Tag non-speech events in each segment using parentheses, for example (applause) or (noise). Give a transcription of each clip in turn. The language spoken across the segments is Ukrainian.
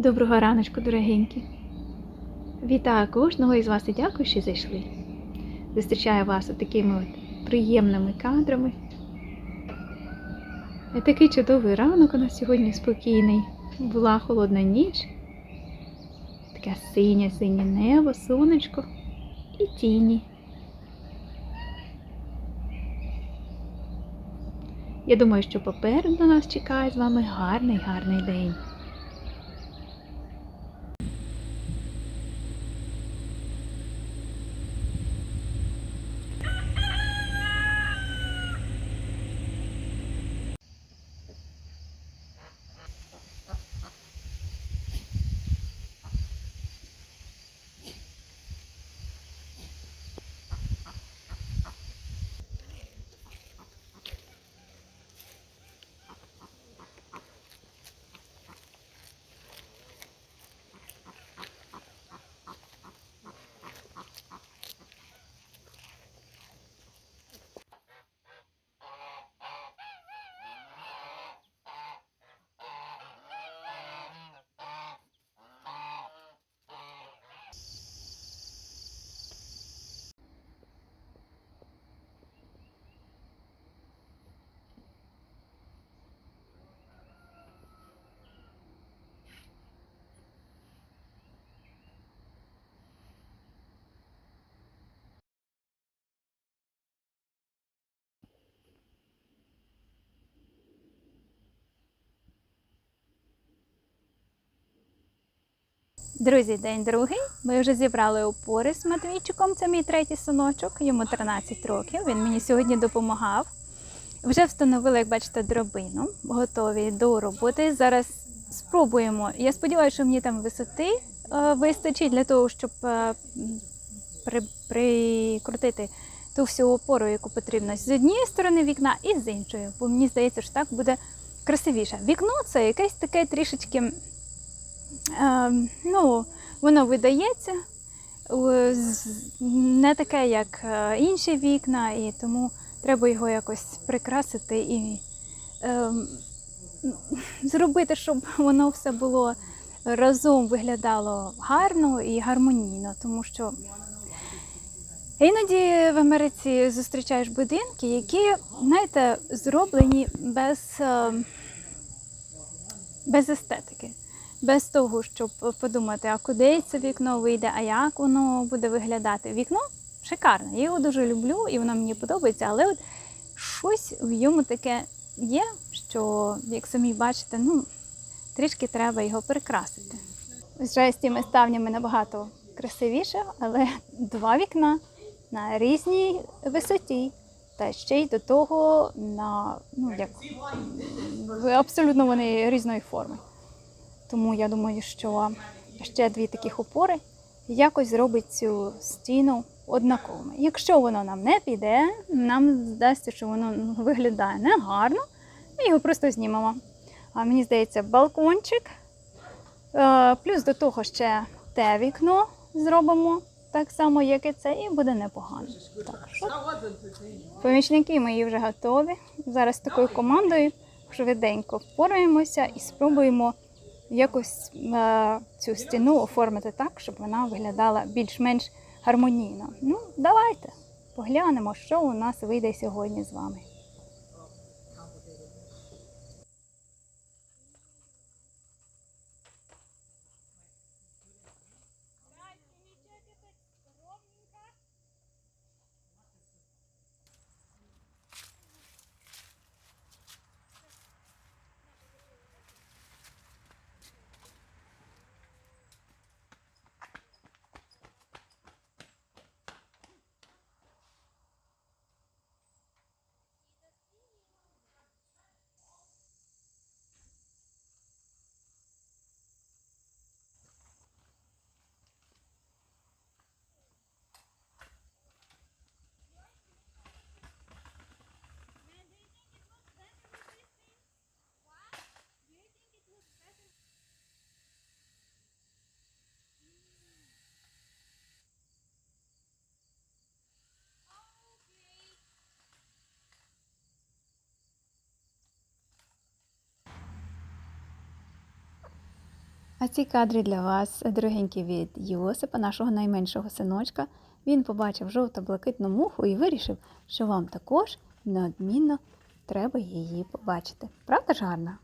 Доброго раночку, дорогенькі. Вітаю кожного із вас і дякую, що зайшли. Зустрічаю вас такими от приємними кадрами. І такий чудовий ранок у нас сьогодні спокійний. Була холодна ніч, таке синє синє небо, сонечко і тіні. Я думаю, що попереду нас чекає з вами гарний гарний день. Друзі, день другий. Ми вже зібрали опори з Матвійчиком. Це мій третій синочок, йому 13 років. Він мені сьогодні допомагав. Вже встановили, як бачите, дробину, готові до роботи. Зараз спробуємо. Я сподіваюся, що мені там висоти е, вистачить для того, щоб е, при, прикрутити ту всю опору, яку потрібно з однієї сторони вікна і з іншої. Бо мені здається, що так буде красивіше. Вікно це якесь таке трішечки. Е, ну, воно видається не таке, як е, інші вікна, і тому треба його якось прикрасити і е, зробити, щоб воно все було разом виглядало гарно і гармонійно, тому що іноді в Америці зустрічаєш будинки, які, знаєте, зроблені без, е, без естетики без того, щоб подумати, а куди це вікно вийде, а як воно буде виглядати. Вікно шикарне, я його дуже люблю і воно мені подобається, але от щось в йому таке є, що, як самі бачите, ну, трішки треба його прикрасити. Вже з цими ставнями набагато красивіше, але два вікна на різній висоті. Та ще й до того на ну як абсолютно вони різної форми. Тому я думаю, що ще дві таких опори якось зробить цю стіну однаковими. Якщо воно нам не піде, нам здасться, що воно виглядає негарно, ми його просто знімемо. А мені здається, балкончик. Е, Плюс до того ще те вікно зробимо так само, як і це, і буде непогано. Так, що? Помічники мої вже готові. Зараз такою командою швиденько впораємося і спробуємо якось е, цю стіну оформити так, щоб вона виглядала більш-менш гармонійно. Ну, давайте поглянемо, що у нас вийде сьогодні з вами. А ці кадри для вас, дорогенькі, від Йосипа, нашого найменшого синочка. Він побачив жовто-блакитну муху і вирішив, що вам також неодмінно треба її побачити. Правда ж гарна?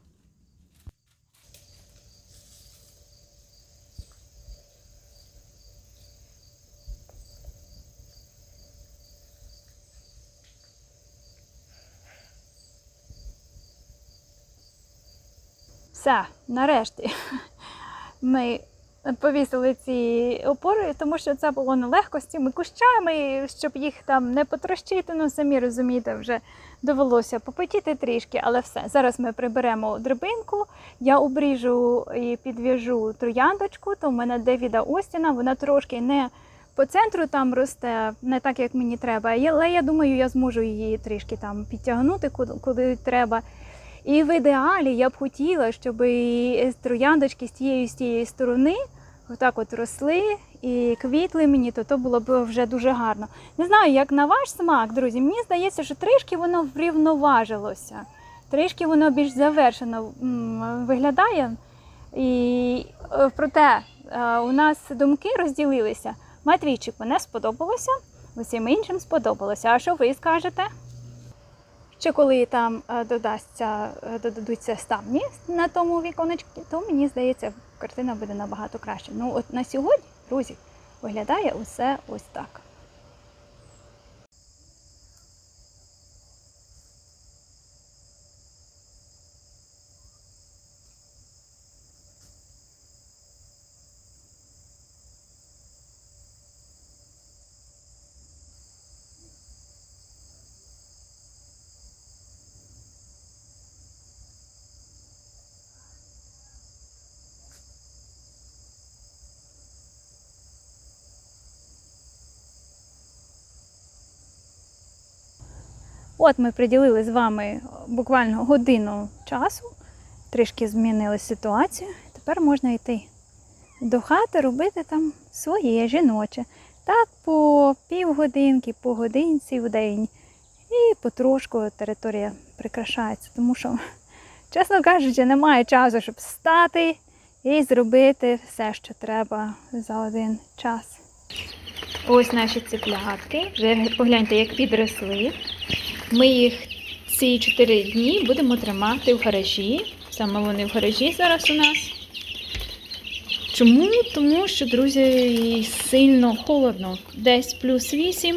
Все, нарешті ми повісили ці опори, тому що це було нелегко з цими кущами, щоб їх там не потрощити. Ну, самі розумієте, вже довелося попотіти трішки, але все. Зараз ми приберемо драбинку, я обріжу і підв'яжу трояндочку, то в мене Девіда Остіна, вона трошки не по центру там росте, не так, як мені треба. Але я думаю, я зможу її трішки там підтягнути, куди треба. І в ідеалі я б хотіла, щоб і трояндочки з тієї з тієї сторони отак от росли і квітли мені, то то було б вже дуже гарно. Не знаю, як на ваш смак, друзі. Мені здається, що трішки воно врівноважилося, трішки воно більш завершено виглядає. І е, проте е, у нас думки розділилися. Матвійчику не сподобалося, усім іншим сподобалося. А що ви скажете? Ще коли там е, додасться, е, додадуться ставні на тому віконечку, то мені здається, картина буде набагато краще. Ну от на сьогодні, друзі, виглядає усе ось так. От ми приділили з вами буквально годину часу, трішки змінили ситуацію. Тепер можна йти до хати, робити там своє жіноче. Так по півгодинки, по годинці в день. І потрошку територія прикрашається, тому що, чесно кажучи, немає часу, щоб встати і зробити все, що треба за один час. Ось наші циплятки. Вже погляньте, як підросли. Ми їх ці 4 дні будемо тримати в гаражі. Саме вони в гаражі зараз у нас. Чому? Тому що, друзі, сильно холодно. Десь плюс 8.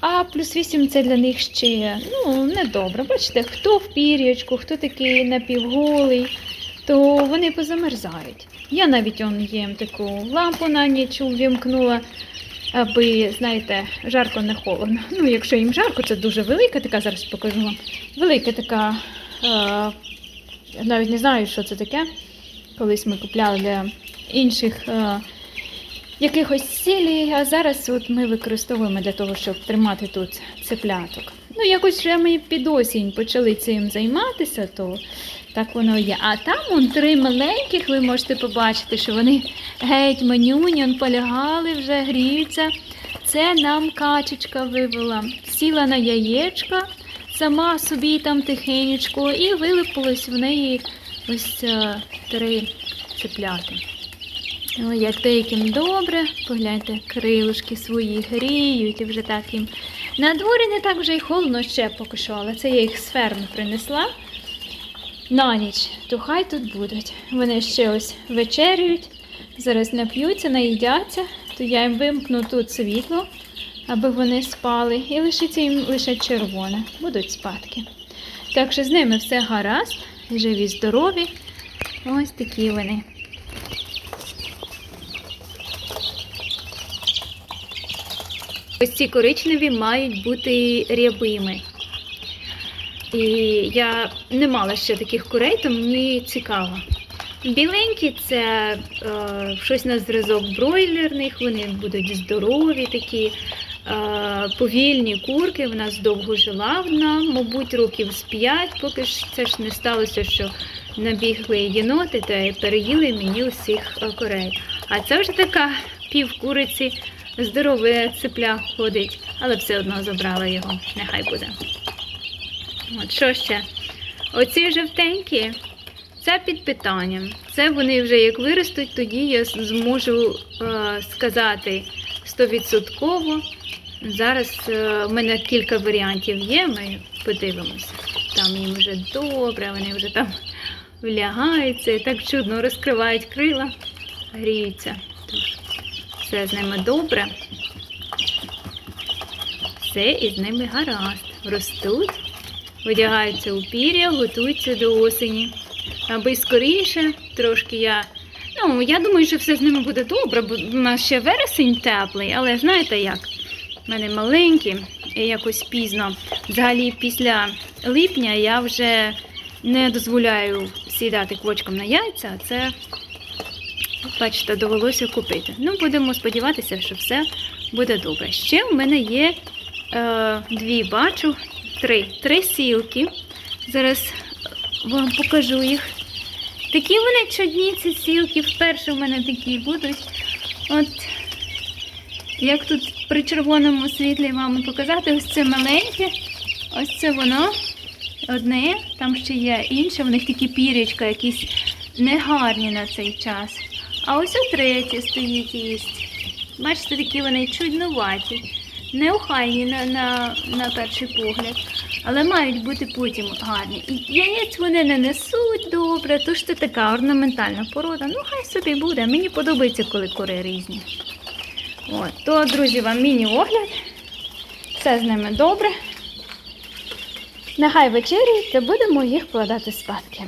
А плюс 8 це для них ще ну, недобре. Бачите, хто в пір'ячку, хто такий напівголий, то вони позамерзають. Я навіть он їм таку лампу на ніч увімкнула, аби, знаєте, жарко не холодно. Ну, якщо їм жарко, це дуже велика така, зараз покажу вам. Велика така, е, навіть не знаю, що це таке. Колись ми купляли для інших е, якихось цілей, а зараз от ми використовуємо для того, щоб тримати тут цепляток. Ну, якось вже ми під осінь почали цим займатися, то так воно є. А там он три маленьких, ви можете побачити, що вони геть манюні, он полягали, вже гріються. Це нам качечка вивела. Сіла на яєчка, сама собі там тихенечко, і вилипилось в неї ось е, три цепляти. Ой, як деяким добре, погляньте, крилушки свої гріють і вже так їм. На дворі не так вже й холодно ще поки що, але це я їх з ферми принесла на ніч, то хай тут будуть. Вони ще ось вечерюють, зараз нап'ються, наїдяться, то я їм вимкну тут світло, аби вони спали, і лишиться їм лише червоне, будуть спадки. Так що з ними все гаразд, живі, здорові. Ось такі вони. Ось ці коричневі мають бути рябими. І я не мала ще таких курей, то мені цікаво. Біленькі це е, щось на зразок бройлерних, вони будуть здорові такі. Е, повільні курки, в нас довго жила вона, мабуть, років з п'ять, поки ж це ж не сталося, що набігли єноти та переїли мені усіх е, курей. А це вже така півкуриці, здорове цепля ходить, але все одно забрала його, нехай буде. От що ще? Оці жовтенькі, Це під питанням. Це вони вже як виростуть, тоді я зможу е, сказати стовідсотково. Зараз е, в мене кілька варіантів є, ми подивимося. Там їм вже добре, вони вже там влягаються і так чудно розкривають крила, гріються. Тож все з ними добре. Все із ними гаразд. Ростуть, одягаються у пір'я, готуються до осені. Аби скоріше, трошки я. Ну, я думаю, що все з ними буде добре, бо у нас ще вересень теплий, але знаєте як? У мене маленькі, і якось пізно. Взагалі, після липня я вже не дозволяю сідати квочком на яйця, а це, бачите, довелося купити. Ну, будемо сподіватися, що все буде добре. Ще в мене є е, дві, бачу, три. Три сілки. Зараз вам покажу їх. Такі вони чудні, ці сілки. Вперше в мене такі будуть. От як тут при червоному світлі вам показати, ось це маленьке, ось це воно одне, там ще є інше, в них такі пірічка якісь негарні на цей час. А ось о третє стоїть їсть. Бачите, такі вони чуднуваті, неохайні на, на, на перший погляд, але мають бути потім гарні. І яєць вони не несуть добре, тож це така орнаментальна порода. Ну, хай собі буде. Мені подобається, коли кори різні. От, то, друзі, вам міні-огляд. Все з ними добре. Нехай вечеряють, та будемо їх вкладати спадки.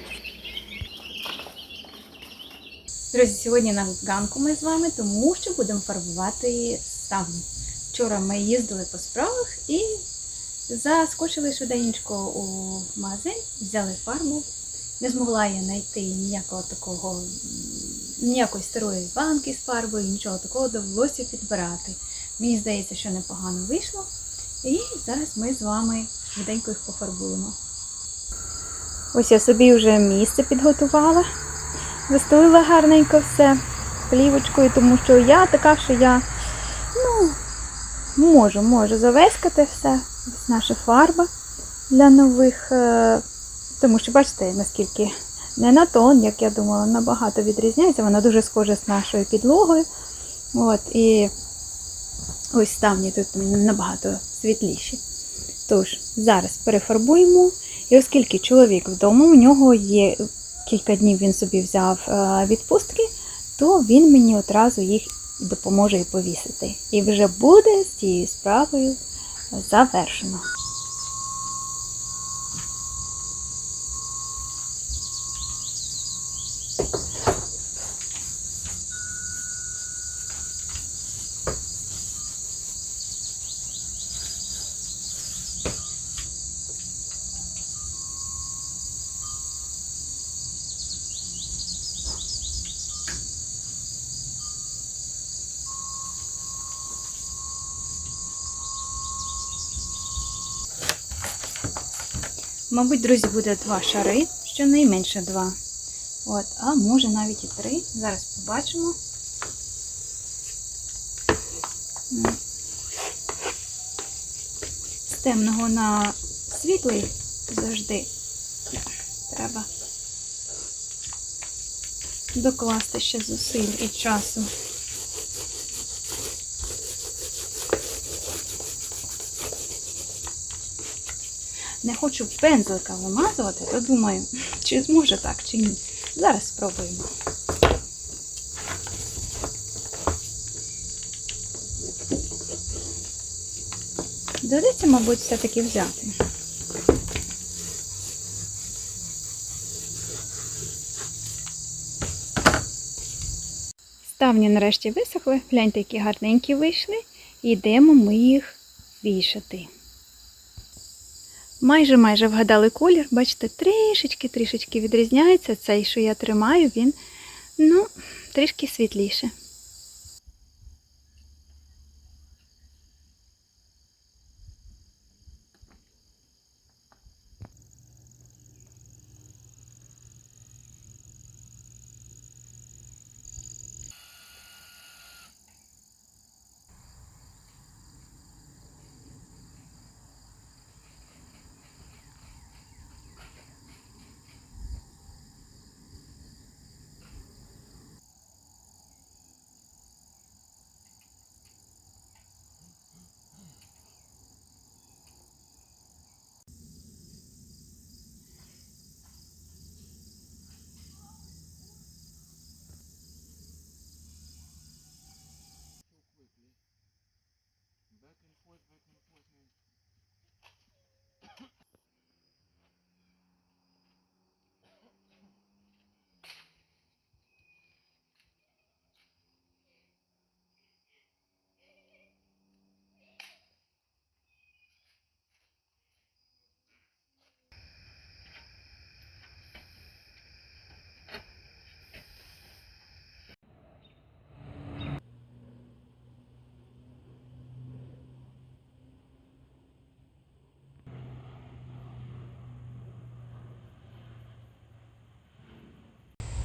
Друзі, сьогодні на ганку ми з вами, тому що будемо фарбувати ставні. Вчора ми їздили по справах і заскочили швиденько у магазин, взяли фарбу. Не змогла я знайти ніякого такого, ніякої старої банки з фарбою, нічого такого довелося підбирати. Мені здається, що непогано вийшло. І зараз ми з вами швиденько їх пофарбуємо. Ось я собі вже місце підготувала. Вистелила гарненько все плівочкою, тому що я така, що я можу, можу завескати все. Наша фарба для нових. е, Тому що бачите, наскільки не на тон, як я думала, набагато відрізняється. Вона дуже схожа з нашою підлогою. От, і ось ставні тут набагато світліші. Тож, зараз перефарбуємо. І оскільки чоловік вдома, у нього є кілька днів він собі взяв е, відпустки, то він мені одразу їх і повісити. І вже буде з цією справою завершено. Мабуть, друзі, буде два шари, щонайменше два. От, а може навіть і три. Зараз побачимо. З темного на світлий завжди треба докласти ще зусиль і часу. Не хочу пензлика вимазувати, то думаю, чи зможе так, чи ні. Зараз спробуємо. Доведеться, мабуть, все-таки взяти. Ставні нарешті висохли, гляньте, які гарненькі вийшли. І йдемо ми їх вішати. Майже майже вгадали колір. Бачите, трішечки-трішечки відрізняється. Цей, що я тримаю, він ну, трішки світліше.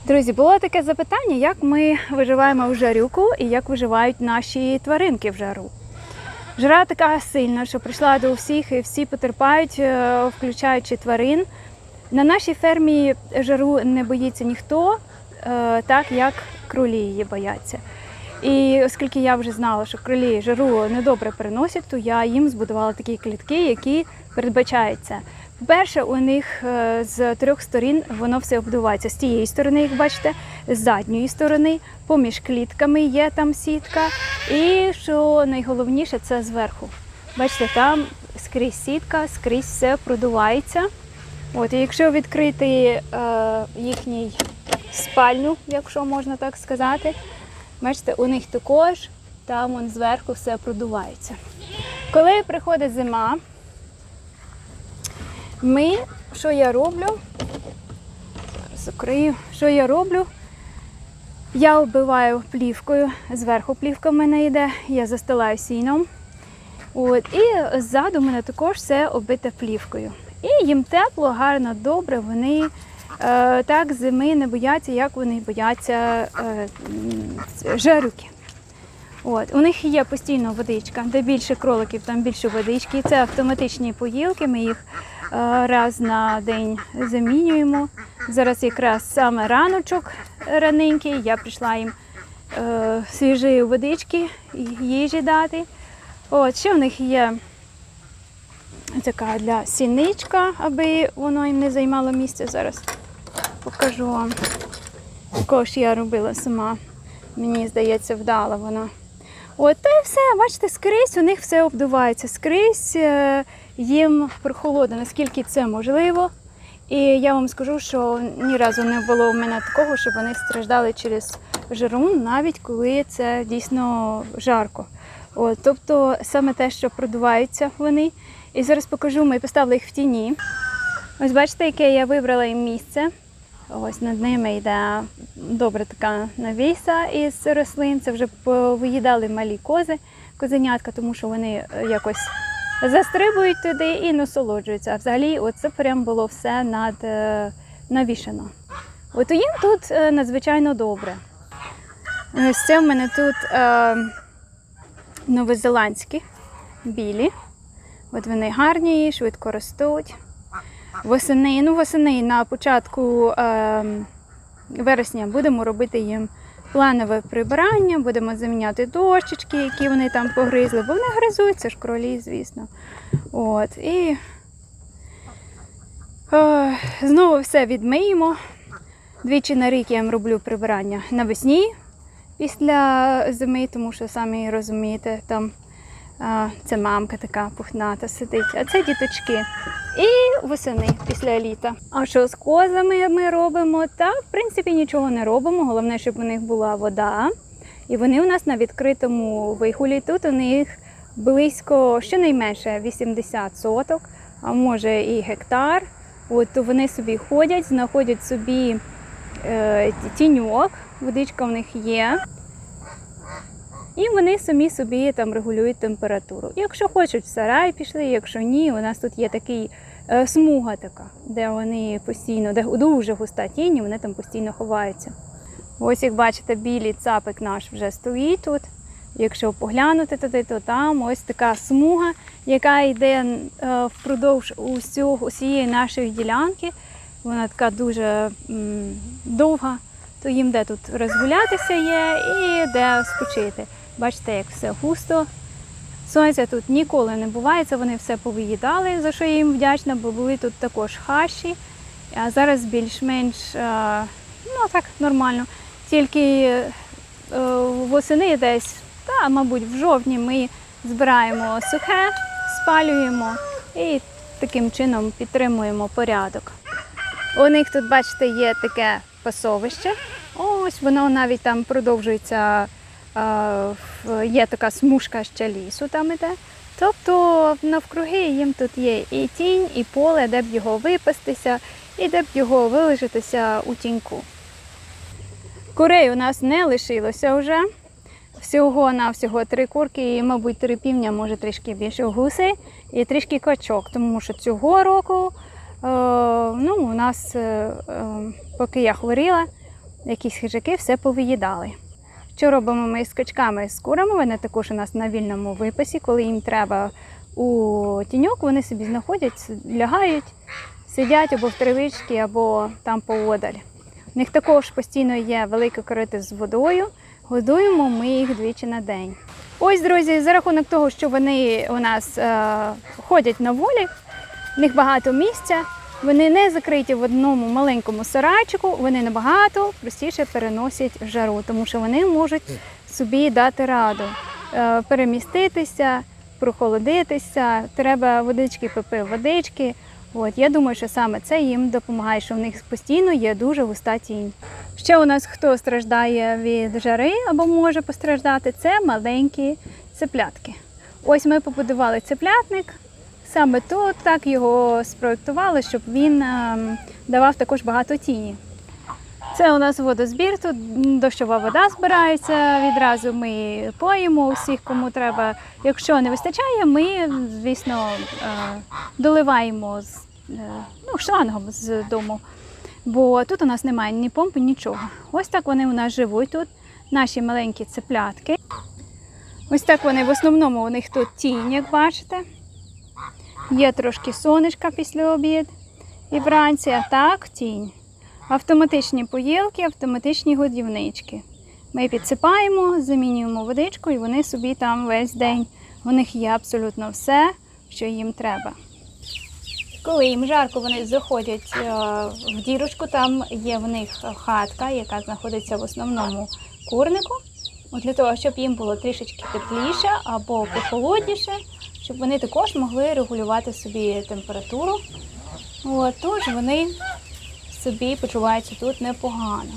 Друзі, було таке запитання, як ми виживаємо в жарюку і як виживають наші тваринки в жару. Жара така сильна, що прийшла до всіх і всі потерпають, е, включаючи тварин. На нашій фермі жару не боїться ніхто, е, так як кролі її бояться. І оскільки я вже знала, що кролі жару недобре переносять, то я їм збудувала такі клітки, які передбачаються. По-перше, у них е, з трьох сторін воно все обдувається. З тієї сторони, як бачите, з задньої сторони, поміж клітками є там сітка. І що найголовніше, це зверху. Бачите, там скрізь сітка, скрізь все продувається. От, і якщо відкрити е, їхній спальню, якщо можна так сказати, бачите, у них також там он зверху все продувається. Коли приходить зима, ми, що я роблю? Закрию, що я роблю? Я оббиваю плівкою, зверху плівка в мене йде, я застилаю сіном. От, і ззаду в мене також все оббите плівкою. І їм тепло, гарно, добре. Вони е, так зими не бояться, як вони бояться е, жарюки. От, у них є постійно водичка, де більше кроликів, там більше водички. Це автоматичні поїлки. Ми їх е, раз на день замінюємо. Зараз якраз саме раночок раненький. Я прийшла їм е, свіжої водички, їжі дати. От, ще в них є така для сіничка, аби воно їм не займало місце. Зараз покажу вам. Також я робила сама. Мені здається, вдала вона. От та й все, бачите, скрізь у них все обдувається. Скрізь е, їм прохолодно, наскільки це можливо. І я вам скажу, що ні разу не було у мене такого, щоб вони страждали через жару, навіть коли це дійсно жарко. От, тобто саме те, що продуваються вони. І зараз покажу, ми поставили їх в тіні. Ось бачите, яке я вибрала їм місце. Ось над ними йде добра така навіса із рослин. Це вже виїдали малі кози, козенятка, тому що вони е, якось застрибують туди і насолоджуються. А взагалі, оце прям було все над е, навішано. От їм тут е, надзвичайно добре. Ось це в мене тут е, новозеландські білі. От вони гарні, швидко ростуть. Восени, ну восени на початку е, вересня будемо робити їм планове прибирання, будемо заміняти дощечки, які вони там погризли, бо вони гризуться ж кролі, звісно. От, і е, знову все відмиємо. Двічі на рік я їм роблю прибирання навесні після зими, тому що самі розумієте, там це мамка така пухната сидить, а це діточки. І восени після літа. А що з козами ми робимо? Та, в принципі, нічого не робимо. Головне, щоб у них була вода. І вони у нас на відкритому вигулі. Тут у них близько щонайменше 80 соток, а може і гектар. От вони собі ходять, знаходять собі е, тіньок, водичка в них є. І вони самі собі там регулюють температуру. Якщо хочуть в сарай пішли, якщо ні, у нас тут є такий е, смуга така, де вони постійно, де дуже густа тінь, вони там постійно ховаються. Ось як бачите, білий цапик наш вже стоїть тут. Якщо поглянути туди, то там ось така смуга, яка йде е, впродовж усього, усієї нашої ділянки. Вона така дуже довга, то їм де тут розгулятися є і де спочити. Бачите, як все густо. Сонця тут ніколи не буває, це вони все повиїдали, за що я їм вдячна, бо були тут також хащі. А зараз більш-менш е, ну так, нормально. Тільки е, восени десь, та, мабуть, в жовтні ми збираємо сухе, спалюємо і таким чином підтримуємо порядок. У них тут, бачите, є таке пасовище. Ось воно навіть там продовжується. Є така смужка ще лісу там іде. Тобто навкруги їм тут є і тінь, і поле, де б його випастися, і де б його вилежатися у тіньку. Курей у нас не лишилося вже. Всього на всього три курки, і, мабуть, три півня, може трішки більше гуси і трішки качок, тому що цього року е, ну, у нас, е, е, поки я хворіла, якісь хижаки все повиїдали. Що робимо ми з качками з курами? Вони також у нас на вільному випасі, коли їм треба у тіньок, вони собі знаходять, лягають, сидять або в травичці, або там поодаль. У них також постійно є велике корито з водою. Годуємо ми їх двічі на день. Ось, друзі, за рахунок того, що вони у нас е, ходять на волі, в них багато місця. Вони не закриті в одному маленькому сарайчику, вони набагато простіше переносять жару, тому що вони можуть собі дати раду е, переміститися, прохолодитися. Треба водички, попив водички. От я думаю, що саме це їм допомагає, що в них постійно є дуже густа тінь. Ще у нас хто страждає від жари або може постраждати, це маленькі цеплятки. Ось ми побудували цеплятник. Саме тут так його спроектували, щоб він ем, давав також багато тіні. Це у нас водозбір, тут дощова вода збирається. Відразу ми поїмо усіх, кому треба. Якщо не вистачає, ми, звісно, е, доливаємо з е, ну, шлангом з дому. Бо тут у нас немає ні помпи, нічого. Ось так вони у нас живуть тут, наші маленькі цеплятки. Ось так вони в основному у них тут тінь, як бачите. Є трошки сонечка після обід і вранці, а так тінь. Автоматичні поїлки, автоматичні годівнички. Ми підсипаємо, замінюємо водичку, і вони собі там весь день. У них є абсолютно все, що їм треба. Коли їм жарко, вони заходять е, в дірочку, там є в них хатка, яка знаходиться в основному курнику. От для того, щоб їм було трішечки тепліше або похолодніше, щоб вони також могли регулювати собі температуру. От, тож вони собі почуваються тут непогано.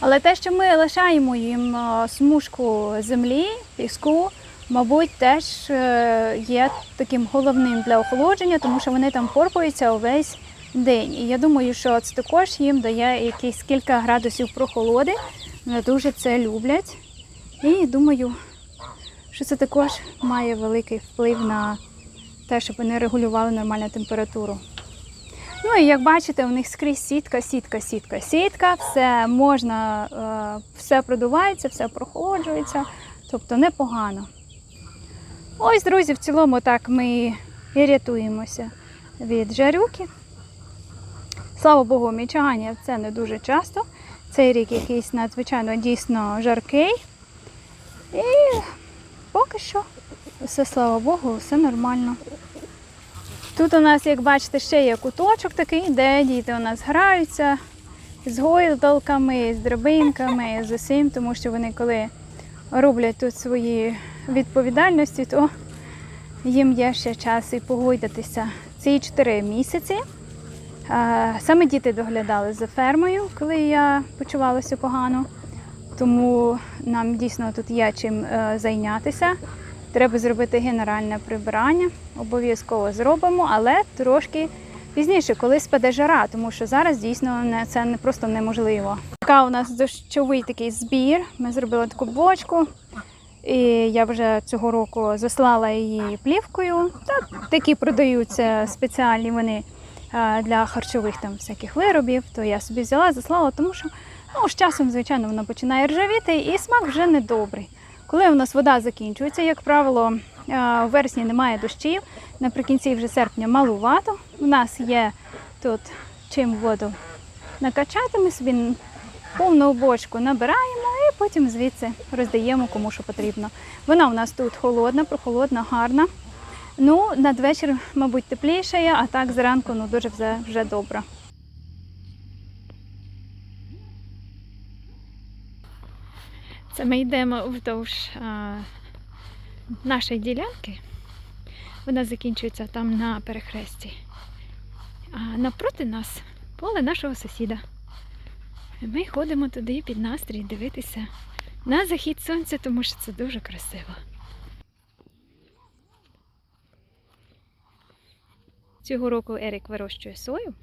Але те, що ми лишаємо їм е, смужку землі, піску, мабуть, теж е, є таким головним для охолодження, тому що вони там порпаються увесь день. І я думаю, що це також їм дає якісь кілька градусів прохолоди. Вони дуже це люблять. І думаю, що це також має великий вплив на те, щоб вони регулювали нормальну температуру. Ну і як бачите, у них скрізь сітка, сітка, сітка, сітка, все можна, е, все продувається, все прохолоджується, тобто непогано. Ось, друзі, в цілому так ми і рятуємося від жарюки. Слава Богу, в це не дуже часто. Цей рік якийсь надзвичайно дійсно жаркий. І поки що все, слава Богу, все нормально. Тут у нас, як бачите, ще є куточок такий, де діти у нас граються з гойдалками, з драбинками, з усім, тому що вони коли роблять тут свої відповідальності, то їм є ще час і погойдатися. Ці 4 місяці. Саме діти доглядали за фермою, коли я почувалася погано. Тому нам дійсно тут є чим е, зайнятися. Треба зробити генеральне прибирання. Обов'язково зробимо, але трошки пізніше, коли спаде жара, тому що зараз дійсно не, це не просто неможливо. Така у нас дощовий такий збір. Ми зробили таку бочку. І я вже цього року заслала її плівкою. Та такі продаються спеціальні вони е, для харчових там всяких виробів. То я собі взяла, заслала, тому що ну, з часом, звичайно, воно починає ржавіти і смак вже недобрий. Коли у нас вода закінчується, як правило, е, у вересні немає дощів, наприкінці вже серпня малувато. У нас є тут чим воду накачати, ми собі повну бочку набираємо і потім звідси роздаємо кому що потрібно. Вона у нас тут холодна, прохолодна, гарна. Ну, надвечір, мабуть, тепліше, а так зранку ну, дуже вже, вже добре. Це ми йдемо вздовж а, нашої ділянки. Вона закінчується там на перехресті. А навпроти нас поле нашого сусіда. Ми ходимо туди під настрій дивитися на захід сонця, тому що це дуже красиво. Цього року Ерік вирощує сою.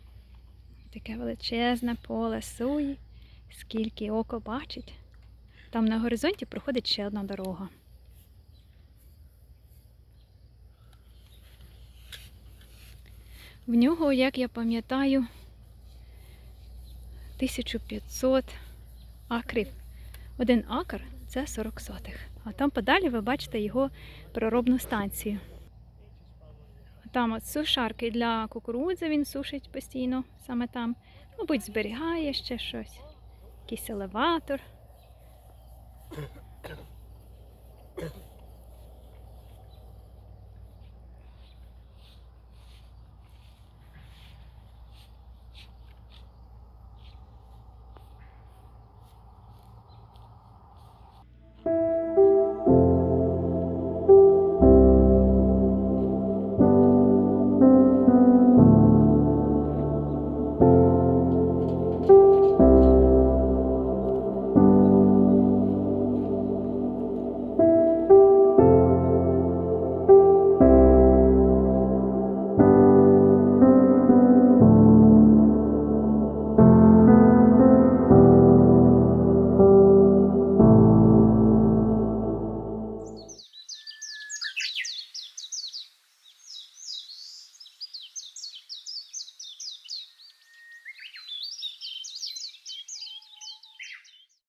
Таке величезне поле сої, скільки око бачить. Там на горизонті проходить ще одна дорога. В нього, як я пам'ятаю, 1500 акрів. Один акр це 40 сотих. А там подалі ви бачите його переробну станцію. Там от сушарки для кукурудзи він сушить постійно, саме там. Мабуть, зберігає ще щось. Якийсь елеватор. Thank you. (coughs)